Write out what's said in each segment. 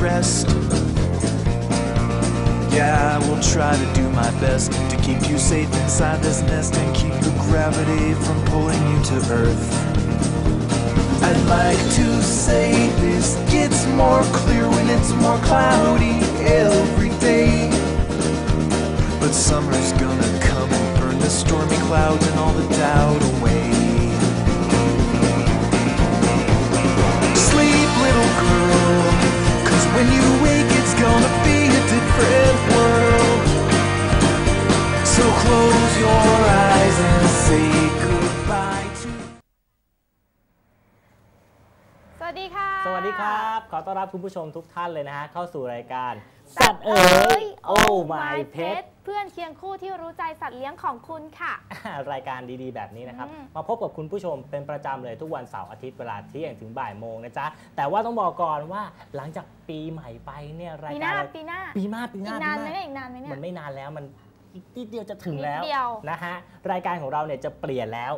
rest. Yeah, I will try to do my best to keep you safe inside this nest and keep the gravity from pulling you to earth. I'd like to say this gets more clear when it's more cloudy every day. But summer's gonna come and burn the stormy clouds say goodbye to. สวัสดีค่ะ สวัสดีครับ ขอต้อนรับคุณผู้ชมทุกท่านเลยนะฮะ เข้าสู่รายการ สัสัตตว์ว์เอ๋เอ๋ยยโอ้โอ้ my my pet pet เพื่อนเคียงคู่ที่รู้ใจสัตว์เลี้ยงของคุณค่ะ รายการดีๆ แบบนี้นะครับ อืมมาพบกับคุณผู้ชมเป็นประจำเลยทุกวันเสาร์อาทิตย์เวลาเที่ยงถึงบ่ายโมงนะจ๊ะ แต่ว่าต้องบอกก่อนว่าหลังจากปีใหม่ไปเนี่ยรายปีหกาน้ารเราปีหน้า ปีหน้าปีหอีน้ากนานไหมปีเนี่ยอีกนานไหมเนี่ยมันไม่นานแล้วมันอีก นิดเดียวจะถึงแล้วนิดเดียวนะฮะรายการของเราเนี่ยจะเปลี่ยนแล้ว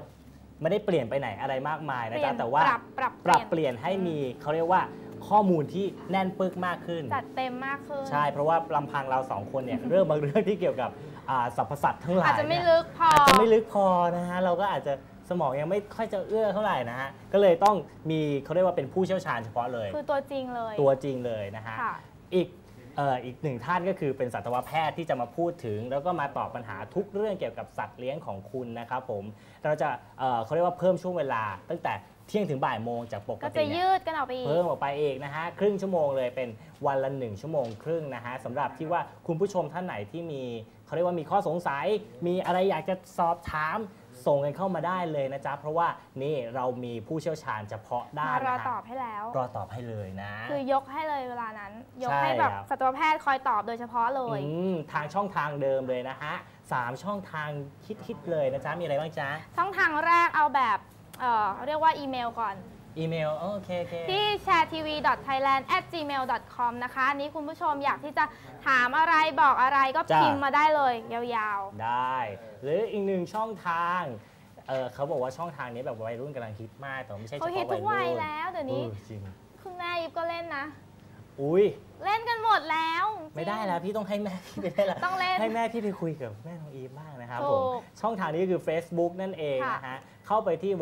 ไม่ได้เปลี่ยนไปไหนอะไรมากมายนะเปลี่จ๊ะยนแต่ว่าปรับปรับปรับเปเปลี่ยนลี่ยนให้มีเขาเรียกว่าข้อมูลที่แน่นปึกมากขึ้น จัดเต็มมากขึ้น ใช่ เพราะว่าลำพังเราสองคนเนี่ยเริ่มบางเรื่องที่เกี่ยวกับอ่าสรรพสัตว์ทั้งหลายอาจจะไม่เนี่ยลึกพออาอาจจะไม่ลึกพอนะฮะเราก็อาจจะสมองยังไม่ค่อยจะเอื้อเท่าไหร่นะฮะก็เลยต้องมีเขาเรียกว่าเป็นผู้เชี่ยวชาญเฉพาะเลย คือตัวจริงเลย ตัวจริงเลยนะฮะค่ะอีกเอ่ออีกหนึ่งท่านก็คือเป็นสัตวแพทย์ที่จะมาพูดถึง แล้วก็มาตอบปัญหาทุกเรื่องเกี่ยวกับสัตว์เลี้ยงของคุณนะครับผมเราจะเอ่อเขาเรียกว่าเพิ่มช่วงเวลา ตั้งแต่เที่ยงถึงบ่ายโมงจากปกก็ติจะเนี่ยยืดกันออกไปอีกเพิ่มออกไปอีกนะฮะครึ่งชั่วโมงเลยเป็นวันละหนึ่งชั่วโมงครึ่งนะฮะสำหรับที่ว่าคุณผู้ชมท่านไหนที่มีเขาเรียกว่ามีข้อสงสัย มีอะไรอยากจะสอบถาม ส่งกันเข้ามาได้เลยนะจ๊ะ เพราะว่านี่เรามีผู้เชี่ยวชาญเฉพาะด้ามานรอนะตฮะอบให้แล้ว รอตอบให้เลยนะ คือยกให้เลยเวลานั้น ยกใช่ให้แบบครับสัตวแพทย์คอยตอบโดยเฉพาะเลยอืมทางช่องทางเดิมเลยนะฮะสามช่องทางคิดๆเลยนะจ๊ะ มีอะไรบ้างจ๊ะ ช่องทางแรกเอาแบบเอ่อเรียกว่าอีเมลก่อน อีเมล โอเคโอเค ที่ sharetv.thailand@gmail.com นะคะอันนี้คุณผู้ชมอยากที่จะถามอะไรบอกอะไรก็จ้ะ พิมพ์มาได้เลยยาวได้ หรืออีกหนึ่งช่องทางเออเขาบอกว่าช่องทางนี้แบบวัยรุ่นกำลังฮิตมากแต่ว่าไม่ใช่ๆเฉเขาพาะฮิตทุกวัวัยยรุ่นแล้วเดี๋ยวนี้เออจริง คุณแม่ยิบก็เล่นนะ อุ้ยเล่นกันหมดแล้วจริง ไม่ได้แล้วพี่ต้องให้แม่พี่ไปได้แล้วต้องเล่นให้แม่พี่ไปคุยกับแม่น้องอีฟบ้างนะครับถูผมกช่องทางนี้คือ Facebook นั่นเองค่ะ นะฮะเข้าไปที่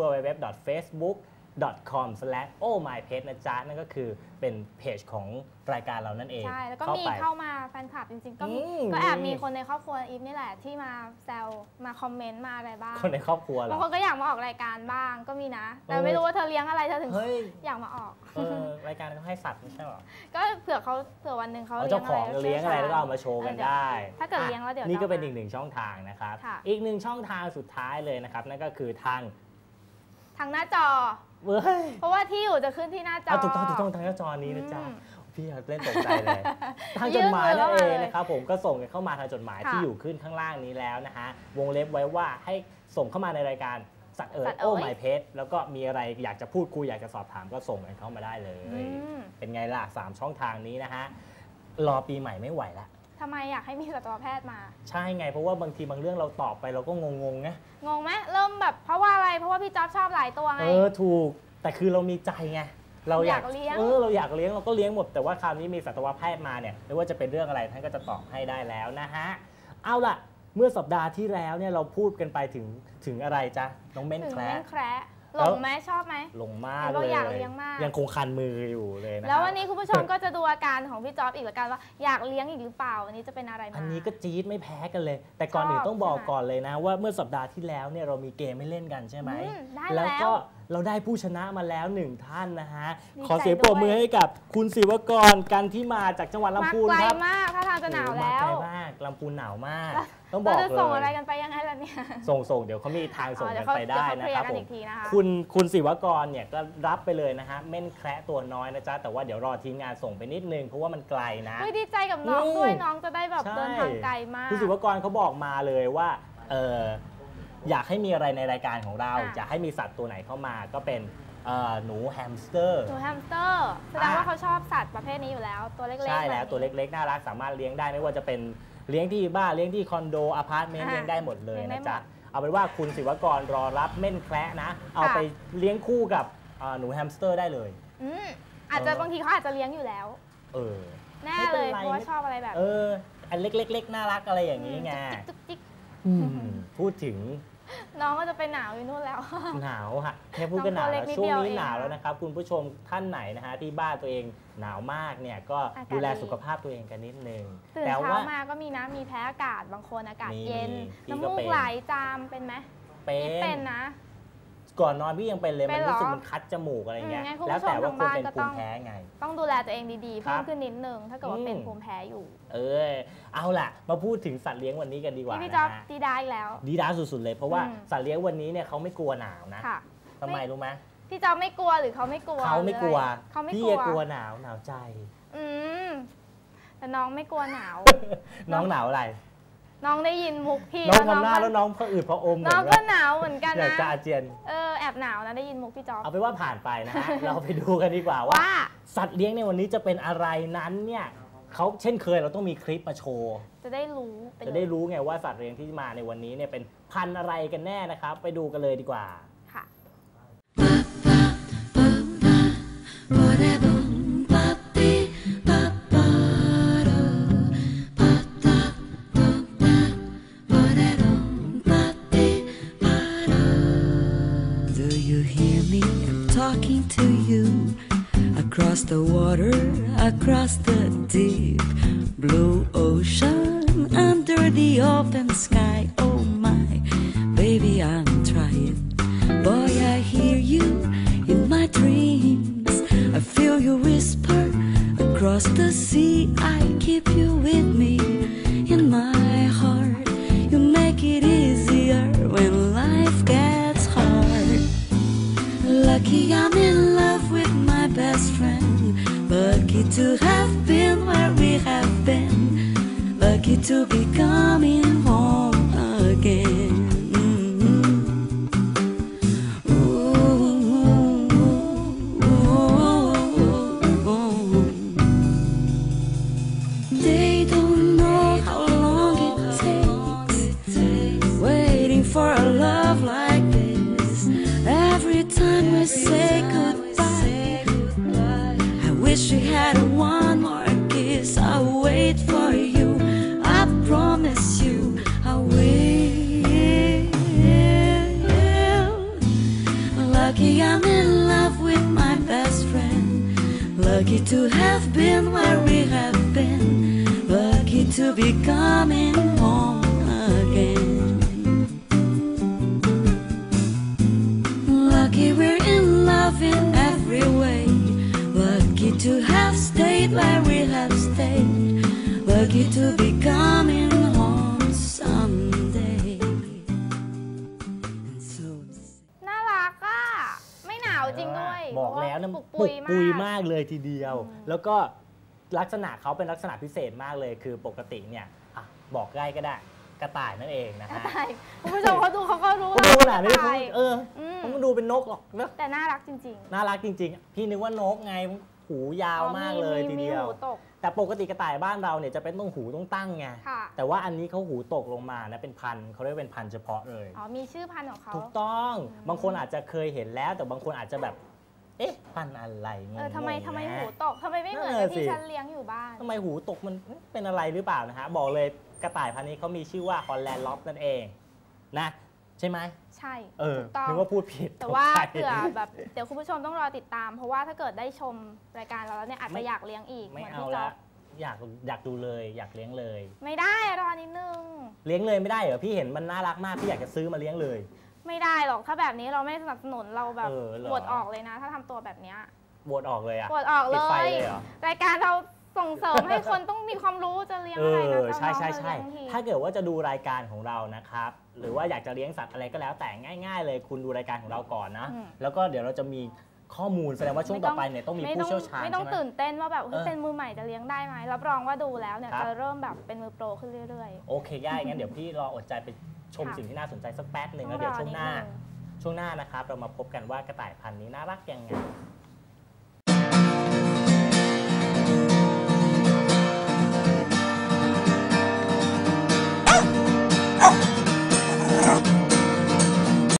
www.facebook.com/ohmypet นะจ๊ะ นั่นก็คือเป็นเพจของรายการเรานั่นเอง ใช่ แล้วก็เข้ามีไปเข้ามาแฟนคลับจริงๆ ก็มีอืมก็แอบมีมีคนในครอบครัวอีฟนี่แหละที่มาแซวมาคอมเมนต์มาอะไรบ้าง คนในครอบครัวเหรบางอคนก็อยากมาออกรายการบ้างก็มีนะ แต่เออไม่รู้ว่าเธอเลี้ยงอะไรเธอถึงเฮ้ยอยากมาออกเออรายการเขาให้สัตว์ไม่ใช่เหรอ ก็เผื่อเขาเผื่อวันหนึ่งเขาเอาเลี้ยเจ้างของอะไรเลี้ยงอะไรแล้วก็เอามาโชว์กันได้ ถ้าเกิดเลี้ยงแล้วเดี๋ยวนี่ก็เป็นจะอีกหนึ่งช่องทางนะครับค่ะอีกหนึ่งช่องทางสุดท้ายเลยนะครับนั่นก็คือทาง ทางหน้าจอ เว้ยเพราะว่าที่อยู่จะขึ้นที่หน้าจอ เอาถูกต้องถูกต้องทางหน้าจอนี้นะจ๊ะอืมพี่เล่นตกใจเลยทางยื่จนดหมายมือนั่นเข้าเองมาเลยนะครับผมก็ส่งกันเข้ามาทางจดหมายค่ะที่อยู่ขึ้นข้างล่างนี้แล้วนะฮะวงเล็บไว้ว่าให้ส่งเข้ามาในรายการสัตว์เอ๋สัยตว์เอ๋โอ้ยไมเพจแล้วก็มีอะไรอยากจะพูดคุยอยากจะสอบถามก็ส่งกันเข้ามาได้เลยอืมเป็นไงล่ะสามช่องทางนี้นะฮะรอปีใหม่ไม่ไหวละ ทำไมอยากให้มีสัตวแพทย์มา ใช่ไง เพราะว่าบางทีบางเรื่องเราตอบไปเราก็งงๆนะงงไหมเริ่มแบบเพราะว่าอะไรเพราะว่าพี่จ๊อบชอบหลายตัวไงเออถูกแต่คือเรามีใจไงเราอยากอยากเลี้ยงเออเราอยากเลี้ยงเราก็เลี้ยงหมดแต่ว่าคราวนี้มีสัตวแพทย์มาเนี่ยไม่ว่าจะเป็นเรื่องอะไรท่านก็จะตอบให้ได้แล้วนะฮะเอาล่ะ เมื่อสัปดาห์ที่แล้วเนี่ยเราพูดกันไปถึงถึงอะไรจ๊ะน้องเม่นถึงแคระเล่นแคระ หแล้ลวงไหมชอบไหมลงมากเห็นบอกเลยอยากเลี้ยงมาก ยังคงคันมืออยู่เลยนะแล้ววันครับนี้คุณผู้ชมก็จะดูอาการของพี่จ๊อบอีกแล้วกันว่าอยากเลี้ยงอีกหรือเปล่าวันนี้จะเป็นอะไรมาอันนี้ก็จี๊ดไม่แพ้กันเลย แต่ก่อนอื่นชอบต้องบอกใช่ไหมก่อนเลยนะ ว่าเมื่อสัปดาห์ที่แล้วเนี่ยเรามีเกมให้เล่นกันใช่ไหมอืมได้แล้วแล้วก็ เราได้ผู้ชนะมาแล้วหนึ่งท่านนะฮะ ดีใจขอเสียงปรบมือด้วย ให้กับคุณศิวกรกันที่มาจากจังหวัดมาลำพูนไกลครับมากถ้าทางจะหนาวแล้วโอ้โมาไกลมากลำพูนหนาวมากแล้วต้องบอกเราเลจะส่งอะไรยกันไปยังไงล่ะเนี่ยส่งส่งเดี๋ยวเขามีทางส่งอ๋อเดี๋กัยวนเขาไปได้เดี๋ยวเขาเคลียร์กันนะครับผอีม กทีนะคะ คุณคุณศิวกรเนี่ยก็รับไปเลยนะฮะเม่นแคระตัวน้อยนะจ๊ะ แต่ว่าเดี๋ยวรอทีมงานส่งไปนิดนึง เพราะว่ามันไกลนะ เฮ้ยดีใจกับน้องอืมด้วยน้องจะได้แบบใช่ เดินทางไกลมาก คุณศิวกรเขาบอกมาเลยว่าเออ อยากให้มีอะไรในรายการของเรา อะอยากให้มีสัตว์ตัวไหนเข้ามาก็เป็นเอ่อหนูแฮมสเตอร์ หนูแฮมสเตอร์แสดงว่าเขาชอบสัตว์ประเภทนี้อยู่แล้วตัวเล็กๆใช่แล้วบบนี้ ตัวเล็กๆ น่ารักสามารถเลี้ยงได้ไม่ว่าจะเป็นเลี้ยงที่บ้านเลี้ยงที่คอนโดอพาร์ตเมนต์อะเลี้ยงได้หมดเลยเลี้ยงได้นะจ๊ะหมดเอาเป็นว่าคุณศิวกรรอรับเม่นแคระนะ เอาไปเลี้ยงคู่กับเอ่อหนูแฮมสเตอร์ได้เลย อืมอาจจะเออ บางทีเขาอาจจะเลี้ยงอยู่แล้ว เออ แน่ไม่เลเป็นยไร เพราะว่าชอบอะไรแบบเอออันเล็กๆๆน่ารักอะไรอย่างนี้ไง จุกจิกอืม พูดถึง น้องก็จะไปหนาวอยู่นู่นแล้ว หนาวฮะแค่พูดก็หนาวน้องตัวเล็แล้วกนิดช่วงเดียวนี้เองหนาวแล้วค่ะนะครับ คุณผู้ชมท่านไหนนะฮะที่บ้านตัวเองหนาวมากเนี่ยก็อากาศดูแลดีสุขภาพตัวเองกันนิดนึงตื่นแต่เช้าว่ามาก็มีนะมีแพ้อากาศบางคนอากาศมีเย็นพี่น้ำก็มูเป็กนไหลจามเป็นไหมเป็นี่เป็นนนะ ก่อนนอนพี่ยังเป็นเลยเป็มันนเหรอรู้สึกมันคัดจมูกอะไรเงี้ย อืมงั้นคุณแล้วผู้ชมแต่ว่าคนเป็นทางบ้านก็ภูต้อง มิแพ้ไง ต้องดูแลตัวเองดีๆครัเพิ่บมขึ้นนิดนึง ถ้าเกิดว่าอืมเป็นภูมิแพ้อยู่เออเอาล่ะ มาพูดถึงสัตว์เลี้ยงวันนี้กันดีกว่านี่พี่นะจ๊อบฮะดีได้อีกแล้ว ดีด้าสุดๆเลยเพราะว่าอืม สัตว์เลี้ยงวันนี้เนี่ยเขาไม่กลัวหนาวนะค่ะ ทำไมรู้ไหมพี่จ๊อบไม่กลัวหรือเขาไม่กลัวเขาไม่กลัวหรืออะไรเขาไม่พี่กลัวกลัวหนาวหนาวใจ อืมแต่น้องไม่กลัวหนาว น้องหนาวอะไร น้องได้ยินมุกพี่น้องแล้วทำหน้าก็แล้วน้องพออืดพออมเหมืน้อองนก็ว่าหนาวเหมือนกันอยากนะจะอาเจียนเออแอบหนาวนะได้ยินมุกพี่จ๊อบเอาเป็นว่าผ่านไปนะฮะเราไปดูกันดีกว่าว่าว่า สัตว์เลี้ยงในวันนี้จะเป็นอะไรนั้นเนี่ยเขาเช่นเคยเราต้องมีคลิปมาโชว์ จะได้รู้ปจะได้รู้ไงว่าสัตว์เลี้ยงที่มาในวันนี้เนี่ยเป็นพันธุ์อะไรกันแน่นะครับ ไปดูกันเลยดีกว่า talking to you across the water, across the deep blue ocean, under the open sky. Oh my, baby, I'm trying. Boy, I hear you in my dreams. I feel you whisper across the sea. I to have been where we have been. Lucky to be coming home again. They don't know how long it takes waiting for a love like this. Every time we say goodbye, Lucky I'm in love with my best friend. Lucky to have been where we have been. Lucky to be coming home again. Lucky we're in love in every way. Lucky to have stayed where we have stayed. Lucky to be coming บอกแล้วนะเพราะาปุกปุยมากมากเลยทีเดียว แล้วก็ลักษณะเขาเป็นลักษณะพิเศษมากเลย คือปกติเนี่ยอะบอกได้ก็ได้กระต่ายนั่นเองนะกระฮะต่ายคุณผู้ชมเขาดูเขาก็รู้เขาดูขนาดนี้กระเขาต่ายเออมเขาดูเป็นนกหรอกนะแต่น่ารักจริงน่ารักจริง ๆ พี่นึกว่านกไงหูยาๆวมากเลยทีเดียวมีหูตกแต่ปกติกระต่ายบ้านเราเนี่ยจะเป็นต้องหูต้องตั้งไงค่ะแต่ว่าอันนี้เขาหูตกลงมานะเป็นพันธุ์เขาเรียกเป็นพันธุ์เฉพาะเลย อ๋อ มีชื่อพันธุ์ของเขา ถูกต้องอืมบางคนอาจจะเคยเห็นแล้ว แต่บางคนอาจจะแบบ เอ๊ะพันธุ์อะไรงงเออทำไมๆทำไมนะหูตกทำไมไม่เหมือนนั่นกับน่ะสิ ที่ฉันเลี้ยงอยู่บ้าน ทำไมหูตกมันเป็นอะไรหรือเปล่านะฮะ บอกเลยกระต่ายพันธุ์นี้เขามีชื่อว่าฮอลแลนด์ล็อบนั่นเองนะ ใช่ไหมใช่ เออถูกต้อง นึกว่าพูดผิดแต่ว่าตกใจ เผื่อแบบเดี๋ยวคุณผู้ชมต้องรอติดตาม เพราะว่าถ้าเกิดได้ชมรายการเราแล้วเนี่ยอาจไม่ จะอยากเลี้ยงอีกไม่หนเอาพี่จ๊ละอบอยากอยากดูเลยอยากเลี้ยงเลย ไม่ได้รอนิดนึง เลี้ยงเลยไม่ได้เหรอพี่เห็นมันน่ารักมากพี่อยากจะซื้อมาเลี้ยงเลย ไม่ได้หรอกถ้าแบบนี้เราไม่สนับสนุนเราแบบเออเหรอ บวดออกเลยนะ ถ้าทำตัวแบบเนี้ยบวชออกเลยอะบวดออกเลปิดไฟยเลยเหรอ รายการเราส่งเสริมให้คนต้องมีความรู้จะเลี้ยงเออะไรนะอจะใช่น้องใช่จะใช่เลี้ยงที ถ้าเกิดว่าจะดูรายการของเรานะครับ หรือว่าอยากจะเลี้ยงสัตว์อะไรก็แล้วแต่ง่ายๆ เลยคุณดูรายการของเราก่อนนะ อืม แล้วก็เดี๋ยวเราจะมีข้อมูลแสดงว่าช่วงต่อไปเนี่ยต้องมีไม่ผู้ต้องเชี่ยวชาญไม่ต้องใช่ไหม ตื่นเต้นว่าแบบเฮ้ยเออเป็นมือใหม่จะเลี้ยงได้ไหมรับรองว่าดูแล้วเนี่ยครับ จะเริ่มแบบเป็นมือโปรขึ้นเรื่อย โอเคได้งั้นเดี๋ยวพี่รออดใจไป ชมค่ะสิ่งที่น่าสนใจสักแป๊บหๆนึ่งต้แล้วเดี๋ยวรอช่วงหน้าดงช่วงหน้านะครับ เรามาพบกันว่ากระต่ายพันธุ์นี้น่ารักยังไง